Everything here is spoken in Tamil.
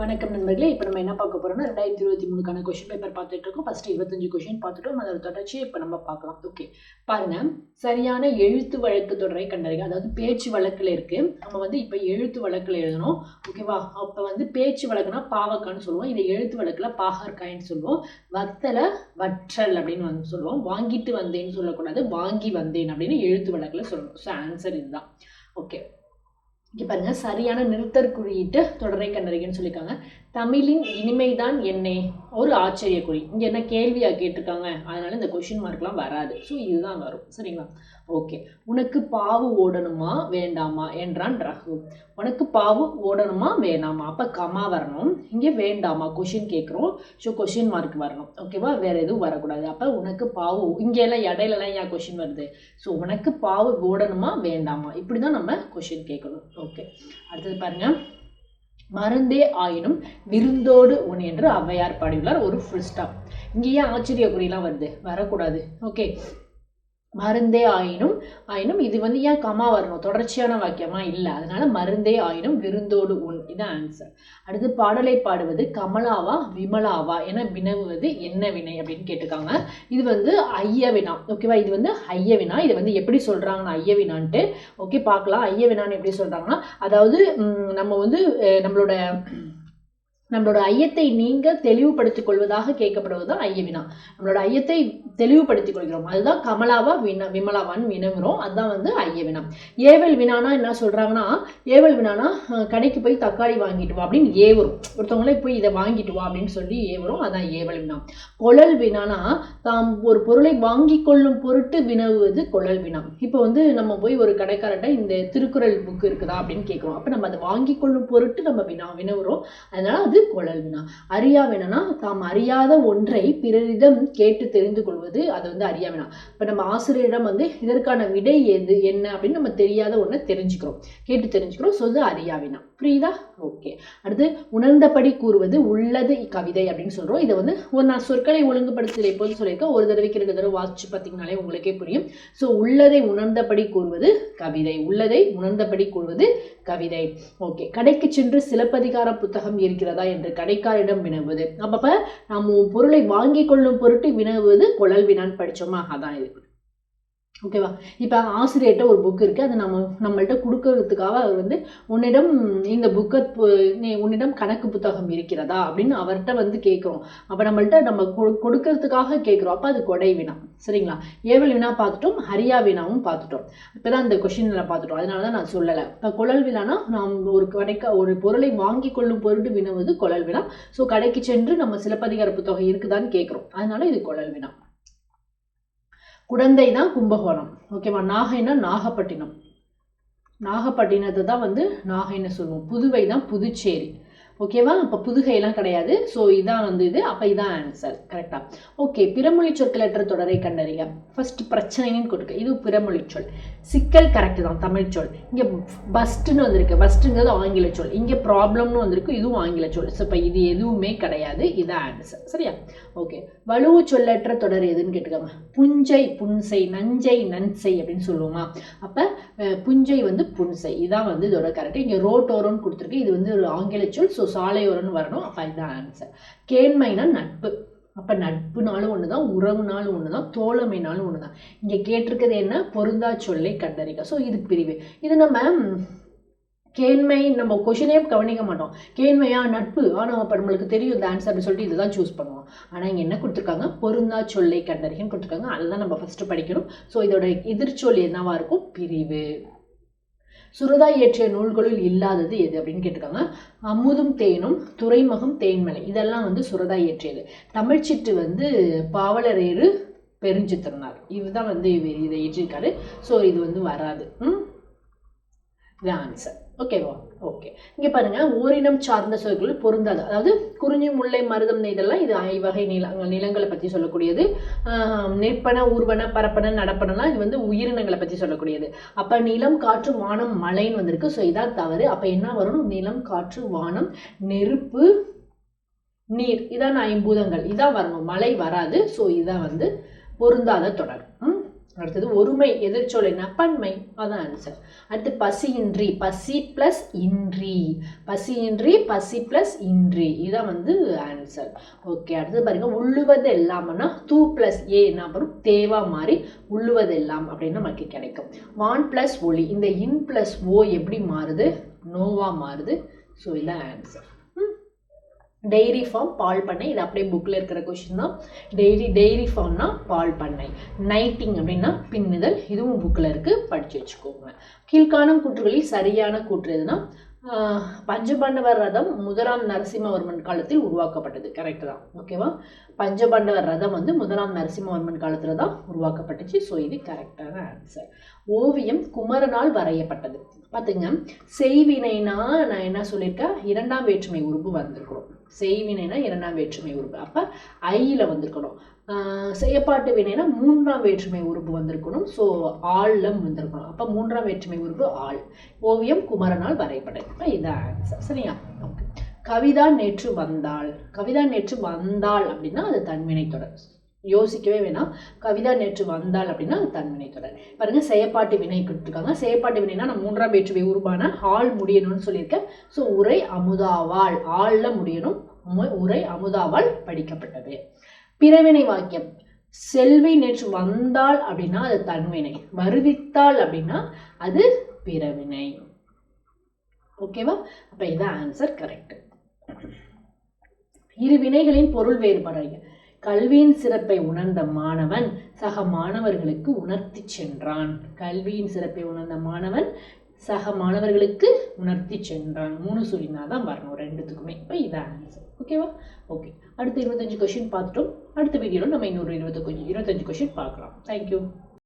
வணக்கம் நண்பர்களே. இப்போ நம்ம என்ன பார்க்க போகிறோம்னா ரெண்டாயிரத்தி இருபத்தி மூணுக்கான கொஷின் பேப்பர் பார்த்துட்டு இருக்கோம். ஃபஸ்ட்டு இருபத்தஞ்சு கொஷின் பார்த்துட்டோம் அதோட தொடர்ச்சி இப்போ நம்ம பார்க்கலாம். ஓகே பாருங்க. சரியான எழுத்து வழக்கு தொடரை கண்டறிங்க அதாவது பேச்சு வழக்கில் இருக்குது நம்ம வந்து இப்போ எழுத்து வழக்கில் எழுதணும். ஓகேவா அப்போ வந்து பேச்சு வழக்குனா பாவக்கான்னு சொல்லுவோம். இதை எழுத்து வழக்கில் பாகற்காயின்னு சொல்லுவோம். வத்தலை வற்றல் அப்படின்னு வந்து சொல்லுவோம். வாங்கிட்டு வந்தேன்னு சொல்லக்கூடாது. வாங்கி வந்தேன் அப்படின்னு எழுத்து வழக்கில் சொல்லணும் ஸோ ஆன்சர் இதுதான். ஓகே இங்கே பாருங்கள் சரியான நிறுத்தற் குறியீட்டு தொடரை கண்டறிகன்னு சொல்லியிருக்காங்க. தமிழின் இனிமைதான் என்னே ஒரு ஆச்சரிய குறி இங்கே என்ன கேள்வியாக கேட்டிருக்காங்க? அதனால இந்த கொஷின் மார்க்லாம் வராது. ஸோ இதுதான் வரும். சரிங்களா? ஓகே உனக்கு பாவு ஓடணுமா வேண்டாமா? என்றான் ரகு. உனக்கு பாவு ஓடணுமா வேணாமா? அப்போ கமா வரணும். இங்கே வேண்டாமா? கொஷின் கேட்குறோம். ஸோ கொஷின் மார்க் வரணும். ஓகேவா வேறு எதுவும் வரக்கூடாது. அப்போ உனக்கு பாவு இங்கெல்லாம் இடையிலலாம் ஏன் கொஷின் வருது? ஸோ உனக்கு பாவு ஓடணுமா வேண்டாமா? இப்படி தான் நம்ம கொஷின் கேட்கணும். ஓகே அடுத்தது பாருங்க. மருந்தே ஆயினும் விருந்தோடு உன் என்று ஔவையார் பாடியுள்ளார். ஒரு ஃபுல் ஸ்டாப் இங்கேயே ஆச்சரிய குறியெல்லாம் வருது. வரக்கூடாது. ஓகே மருந்தே ஆயினும் ஆயினும் இது வந்து ஏன் கமா வரணும்? தொடர்ச்சியான வாக்கியமாக இல்லை. அதனால மருந்தே ஆயினும் விருந்தோடு உண். இதான் ஆன்சர் அடுத்து பாடலை பாடுவது கமலாவா விமலாவா? என வினவுவது என்ன வினை அப்படின்னு கேட்டிருக்காங்க. இது வந்து ஐயவினா. ஓகேவா இது வந்து ஐயவினா. இது வந்து எப்படி சொல்கிறாங்கன்னா ஐயவினான்ட்டு. ஓகே பார்க்கலாம். ஐயவினான்னு எப்படி சொல்கிறாங்கன்னா அதாவது நம்ம வந்து நம்மளோட நம்மளோட ஐயத்தை நீங்க தெளிவுபடுத்திக் கொள்வதாக கேட்கப்படுவது தான் ஐய வினா நம்மளோட ஐயத்தை தெளிவுபடுத்திக் கொள்கிறோம். அதுதான் கமலாவா வினா விமலாவான்னு வினவுறோம். அதுதான் வந்து ஐய வினா ஏவல் வினானா என்ன சொல்றாங்கன்னா ஏவல் வினானா கடைக்கு போய் தக்காளி வாங்கிட்டு வா அப்படின்னு ஏவரும் ஒருத்தவங்களே போய் இதை வாங்கிட்டு வா அப்படின்னு சொல்லி ஏவரும் அதான் ஏவல் வினா. கொழல் வினானா தாம் ஒரு பொருளை வாங்கி கொள்ளும் பொருட்டு வினவுவது கொழல் வினா. இப்போ வந்து நம்ம போய் ஒரு கடைக்காரர்கிட்ட இந்த திருக்குறள் புக் இருக்குதா அப்படின்னு கேட்குறோம் அப்போ நம்ம அதை வாங்கி கொள்ளும் பொருட்டு நம்ம வினா வினவுறோம். அதனால அது கொழல் வினா தாம் அறியாத ஒன்றை பிறரிடம் கேட்டு தெரிந்து கொள்வது அது வந்து அறியாவினா இப்போ நம்ம ஆசிரியரிடம் வந்து இதற்கான விடை எது என்ன அப்படின்னு நம்ம தெரியாத ஒன்றை தெரிஞ்சுக்கிறோம். கேட்டு தெரிஞ்சுக்கிறோம் ஸோ இது அறியாவினா புரியுதா? ஓகே. அடுத்து உணர்ந்தபடி கூறுவது உள்ளது கவிதை அப்படின்னு சொல்கிறோம் இதை வந்து ஒரு நான் சொற்களை ஒழுங்குபடுத்தல் எப்போது சொல்லியிருக்கேன். ஒரு தடவைக்கு ரெண்டு தடவை வாசிச்சு பார்த்தீங்கனாலே உங்களுக்கே புரியும். ஸோ உள்ளதை உணர்ந்தபடி கூறுவது கவிதை. உள்ளதை உணர்ந்தபடி கூறுவது கவிதை. ஓகே. கடைக்கு சென்று சிலப்பதிகார புத்தகம் இருக்கிறதா என்று கடைக்காரிடம் வினவுவது. அப்பப்ப நம்ம பொருளை வாங்கி கொள்ளும் பொருட்டு வினவுவது குழல் வினான்னு படிச்சோமா? அதான் இருக்கு ஓகேவா இப்போ ஆசிரியர்கிட்ட ஒரு புக் இருக்குது அது நம்ம நம்மள்ட்ட கொடுக்கறதுக்காக அவர் வந்து உன்னிடம் இந்த புக்கை நீ உன்னிடம் கணக்கு புத்தகம் இருக்கிறதா? அப்படின்னு அவர்கிட்ட வந்து கேட்குறோம். அப்போ நம்மள்ட்ட நம்ம கொடு- கொடுக்கறதுக்காக கேட்குறோம். அப்போ அது கொடை வினா. சரிங்களா? ஏவல் வினா பார்த்துட்டோம் ஹரியா வினாவும் பார்த்துட்டோம். இப்போ தான் இந்த கொஷினில் பார்த்துட்டோம். அதனால தான் நான் சொல்லலை. இப்போ குழல் வினானா நாம் ஒரு கடைக்க ஒரு பொருளை வாங்கி கொள்ளும் பொருட்டு வந்து குழல் வினா. ஸோ கடைக்கு சென்று நம்ம சிலப்பதிகார புத்தகம் இருக்குதான்னு கேட்குறோம். அதனால இது குழல் வினா. குடந்தை தான் கும்பகோணம். ஓகேவா நாகைனா நாகப்பட்டினம். நாகப்பட்டினத்தை தான் வந்து நாகைன்னு சொல்லுவோம். புதுவை தான் புதுச்சேரி. ஓகேவா அப்போ புதுகையெல்லாம் கிடையாது. ஸோ இதான் வந்து இது. அப்போ இதான் ஆன்சர் கரெக்டாக ஓகே பிறமொழி சொற்களற்ற தொடரை கண்டறிய ஃபர்ஸ்ட் பிரச்சனைன்னு கொடுக்க. இது பிறமொழி சொல். சிக்கல் கரெக்டு தான். தமிழ் சொல். இங்கே பஸ்ட்டுன்னு வந்திருக்கு. பஸ்ட்டுங்கிறது ஆங்கில சொல். இங்கே ப்ராப்ளம்னு வந்திருக்கு. இதுவும் ஆங்கில சொல். ஸோ இப்போ இது எதுவுமே கிடையாது. இதான் ஆன்சர் சரியா? ஓகே வலுவு சொல்லற்ற தொடர் எதுன்னு கேட்டுக்காங்க. புஞ்சை புன்சை நஞ்சை நன்சை அப்படின்னு சொல்லுவோமா? அப்போ புஞ்சை வந்து புன்சை. இதான் வந்து இதோட கரெக்டு இங்கே ரோட்டோரோன்னு கொடுத்துருக்கு. இது வந்து ஒரு ஆங்கில சொல். ஸோ சாலையோரம்னு வரணும். அப்போ இதுதான் ஆன்சர் கேண்மைனா நட்பு. அப்போ நட்புனாலும் ஒன்று தான் உறவுனாலும் ஒன்று தான் தோழமைனாலும் ஒன்று தான் இங்கே கேட்டிருக்கிறது என்ன? பொருந்தா சொல்லை கண்டறிக. ஸோ இது பிரிவு. இது நம்ம கேண்மை நம்ம கொஷினே கவனிக்க மாட்டோம். கேண்மையா நட்பு? ஆனால் அப்போ நம்மளுக்கு தெரியும் இந்த ஆன்சர் அப்படின்னு சொல்லிட்டு இதுதான் சூஸ் பண்ணுவோம். ஆனால் இங்கே என்ன கொடுத்துருக்காங்க? பொருந்தா சொல்லை கண்டறிகன்னு கொடுத்துருக்காங்க. அதுதான் நம்ம ஃபஸ்ட்டு படிக்கணும். ஸோ இதோட எதிர்ச்சொல் என்னவாக இருக்கும்? பிரிவு. சுரதாய் இயற்றிய நூல்களுள் இல்லாதது எது அப்படின்னு கேட்டிருக்காங்க. அமுதும் தேனும் துறைமுகம் தேன்மலை. இதெல்லாம் வந்து சுரதாய் இயற்றியது. தமிழ்ச்சிட்டு வந்து பாவலரேறு பெருஞ்சித்திரனார். இதுதான் வந்து இதை இயற்றிருக்காரு. ஸோ இது வந்து வராது. ம்? ஆன்சர் ஓகேவா ஓகே இங்கே பாருங்க ஓரினம் சார்ந்த சொற்கள் பொருந்தாது. அதாவது குறிஞ்சி முல்லை மருதம் இதெல்லாம் இது ஐவகை நில நிலங்களை பற்றி சொல்லக்கூடியது. நெற்பன ஊர்வன பரப்பன நடப்பனலாம் இது வந்து உயிரினங்களை பற்றி சொல்லக்கூடியது. அப்போ நிலம் காற்று வானம் மழைன்னு வந்திருக்கு. ஸோ இதான் தவறு. அப்போ என்ன வரும் நிலம் காற்று வானம் நெருப்பு நீர். இதான் ஐம்பூதங்கள். இதான் வரணும். மழை வராது. ஸோ இதான் வந்து பொருந்தாத தொடர். ம்? அடுத்தது ஒருமை எதிர்ச்சொலை நப்பன்மை பன்மை. அதான் ஆன்சர் அடுத்து பசியின்றி பசி ப்ளஸ் இன்றி. பசியின்றி பசி ப்ளஸ் இன்றி. இதான் வந்து ஆன்சர் ஓகே அடுத்தது பாருங்க உள்ளுவது எல்லாம்னா தூ ப்ளஸ் ஏ என்ன வரும்? தேவா மாறி உள்ளுவது எல்லாம் அப்படின்னு நமக்கு கிடைக்கும். வான் ப்ளஸ் ஒளி. இந்த இன் ப்ளஸ் ஓ எப்படி மாறுது? நோவா மாறுது. ஸோ இதான் ஆன்சர் டெய்ரி ஃபார்ம் பால் பண்ணை. இது அப்படியே புக்கில் இருக்கிற கொஷின் தான். டெய்ரி டெய்ரி ஃபார்ம்னா பால் பண்ணை. நைட்டிங் அப்படின்னா பின்னுதல். இதுவும் புக்கில் இருக்குது படித்து வச்சுக்கோங்க. கீழ்காணும் கூற்றுகளில் சரியான கூற்று எதுனா பஞ்சபாண்டவர் ரதம் முதலாம் நரசிம்மவர்மன் காலத்தில் உருவாக்கப்பட்டது. கரெக்ட் தான். ஓகேவா பஞ்சபாண்டவர் ரதம் வந்து முதலாம் நரசிம்மவர்மன் காலத்தில் தான் உருவாக்கப்பட்டுச்சு. ஸோ இது கரெக்டான ஆன்சர் ஓவியம் குமரனால் வரையப்பட்டது. பார்த்துங்க செய்வினைனா நான் என்ன சொல்லியிருக்கேன்? இரண்டாம் வேற்றுமை உறுப்பு வந்திருக்கிறோம். செய்வினைனா இரண்டாம் வேற்றுமை உறுப்பு. அப்போ ஐயில் வந்திருக்கணும். செயப்பாட்டு செய்யப்பாட்டு வினைனா மூன்றாம் வேற்றுமை உறுப்பு வந்திருக்கணும். ஸோ ஆளில் வந்திருக்கணும். அப்போ மூன்றாம் வேற்றுமை உறுப்பு ஆள். ஓவியம் குமரனால் வரைபடம் இதான் ஆன்சர் சரியா? ஓகே கவிதா நேற்று வந்தாள். கவிதா நேற்று வந்தாள் அப்படின்னா அது தன்வினை தொடர். யோசிக்கவே வேணாம். கவிதா நேற்று வந்தாள் அப்படின்னா அது தன்வினை தொடர். பாருங்கள் செயப்பாட்டு வினை கொடுத்துருக்காங்க செயப்பாட்டு வினைனா நான் மூன்றாம் வேற்றுமை உருவான ஆள் முடியணும்னு சொல்லியிருக்கேன். ஸோ உரை அமுதாவாள். ஆளில் முடியணும். உரை அமுதாவால் படிக்கப்பட்டது. பிறவினை வாக்கியம். செல்வி நேற்று வந்தாள் அப்படின்னா அது தன்வினை. வருவித்தாள் அப்படின்னா அது பிறவினை. ஓகேவா? அப்போ இதான் ஆன்சர் கரெக்ட் இரு வினைகளின் பொருள் வேறுபாடு கல்வியின் சிறப்பை உணர்ந்த மாணவன் சக மாணவர்களுக்கு உணர்த்தி சென்றான். கல்வியின் சிறப்பை உணர்ந்த மாணவன் சக மாணவர்களுக்கு உணர்த்தி சென்றான். மூணு சொல்லினா தான் வரணும் ரெண்டுத்துக்குமே. இப்போ இதான் ஆன்சர் ஓகேவா ஓகே அடுத்த இருபத்தஞ்சு கொஷின் பார்த்துட்டோம். அடுத்த வீடியோவில் நம்ம இன்னொரு இருபது இருபத்தஞ்சு கொஷின் பார்க்கலாம். தேங்க்யூ